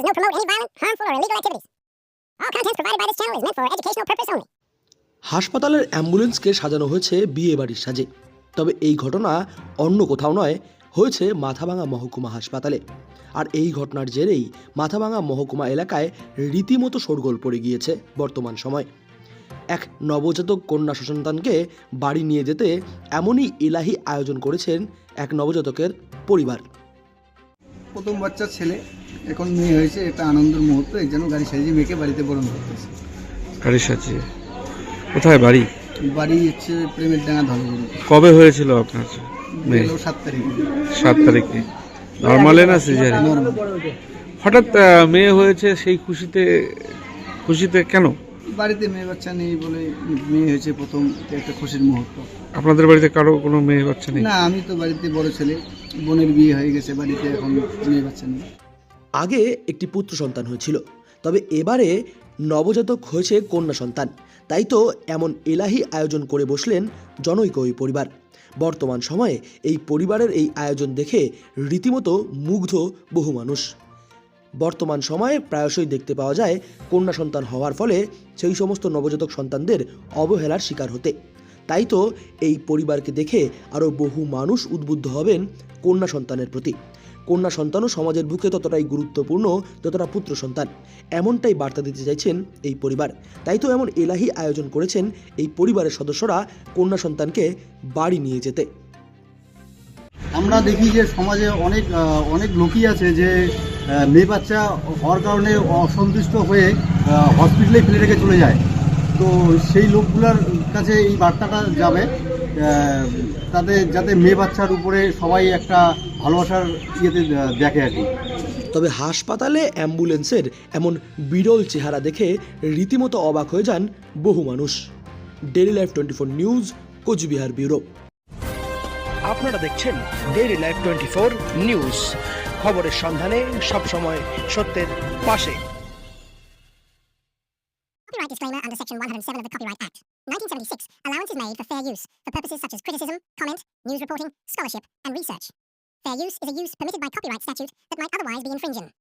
harmful, or illegal activities. All content provided by this channel is meant for educational purpose only. হাসপাতালের অ্যাম্বুলেন্সকে সাজানো হয়েছে বিয়ে বাড়ির সাজে তবে এই ঘটনা অন্য কোথাও নয় হয়েছে মাথাভাঙা মহকুমা হাসপাতালে আর এই ঘটনার জেরেই মাথাভাঙা মহকুমা এলাকায় রীতিমতো শোরগোল পড়ে গিয়েছে বর্তমান সময় এক নবজাতক কন্যা সন্তানকে বাড়ি নিয়ে যেতে এমনই এলাহি আয়োজন করেছেন এক নবজাতকের পরিবার প্রথম বাচ্চা ছেলে এখন মেয়ে হয়েছে এটা আনন্দের মুহূর্ত এই জন্য গাড়ি সাজিয়ে মেয়েকে বাড়িতে বরণ করতেছে। গাড়ি সাজিয়ে। কোথায় বাড়ি? বাড়ি হচ্ছে প্রেমের ডাঙা ধলগুড়ি কবে হয়েছিল আপনার মেয়ে? সাত তারিখে। সাত তারিখে। নর্মালে না সিজারে হঠাৎ মেয়ে হয়েছে সেই খুশিতে খুশিতে কেন? বাড়িতে মেয়ে বাচ্চা নেই বলে মেয়ে হয়েছে প্রথম একটা খুশির মুহূর্ত। আপনাদের বাড়িতে কারও কোনো মেয়ে বাচ্চা নেই? না আমি তো বাড়িতে বড় ছেলে। বোনের বিয়ে হয়ে গেছে, বাড়িতে এখন মেয়ে বাচ্চা নেই। আগে একটি পুত্র সন্তান হয়েছিল, তবে এবারে নবজাতক হয়েছে কন্যা সন্তান। তাই তো এমন এলাহি আয়োজন করে বসলেন জনৈক ওই পরিবার। বর্তমান সময়ে এই পরিবারের এই আয়োজন দেখে রীতিমতো মুগ্ধ বহু মানুষ। বর্তমান সময়ে প্রায়শই দেখতে পাওয়া যায়, কন্যা সন্তান হওয়ার ফলে সেই সমস্ত নবজাতক সন্তানদের অবহেলার শিকার হতে। তাই তো এই পরিবারকে দেখে আরও বহু মানুষ উদ্বুদ্ধ হবেন কন্যা সন্তানের প্রতি। কন্যা সন্তানও সমাজের বুকে ততটাই গুরুত্বপূর্ণ যতটা পুত্র সন্তান। এমনটাই বার্তা দিতে চাইছেন এই পরিবার। তাই তো এমন এলাহি আয়োজন করেছেন এই পরিবারের সদস্যরা কন্যা সন্তানকে বাড়ি নিয়ে যেতে। আমরা দেখি যে সমাজে অনেক অনেক লোকই আছে যে মেয়ে বাচ্চা হওয়ার কারণে অসন্তুষ্ট হয়ে হসপিটালে ফেলে রেখে চলে যায়। তো সেই লোকগুলোর কাছে এই বার্তাটা যাবে তাদের যাতে মেয়ে বাচ্চার উপরে সবাই একটা ভালোবাসার ইয়েতে দেখে আর কি। তবে হাসপাতালে অ্যাম্বুলেন্সের এমন বিরল চেহারা দেখে রীতিমতো অবাক হয়ে যান বহু মানুষ। Daily life twenty four news Coochbehar bureau. আপনারা দেখছেন daily life twenty four news খবরের সন্ধানে সবসময় সত্যের পাশে। Copyright disclaimer under Section 107 of the Copyright Act. 1976. Allowance is made for fair use for purposes such as criticism, comment, news reporting, scholarship, and research. Fair use is a use permitted by copyright statute that might otherwise be infringing.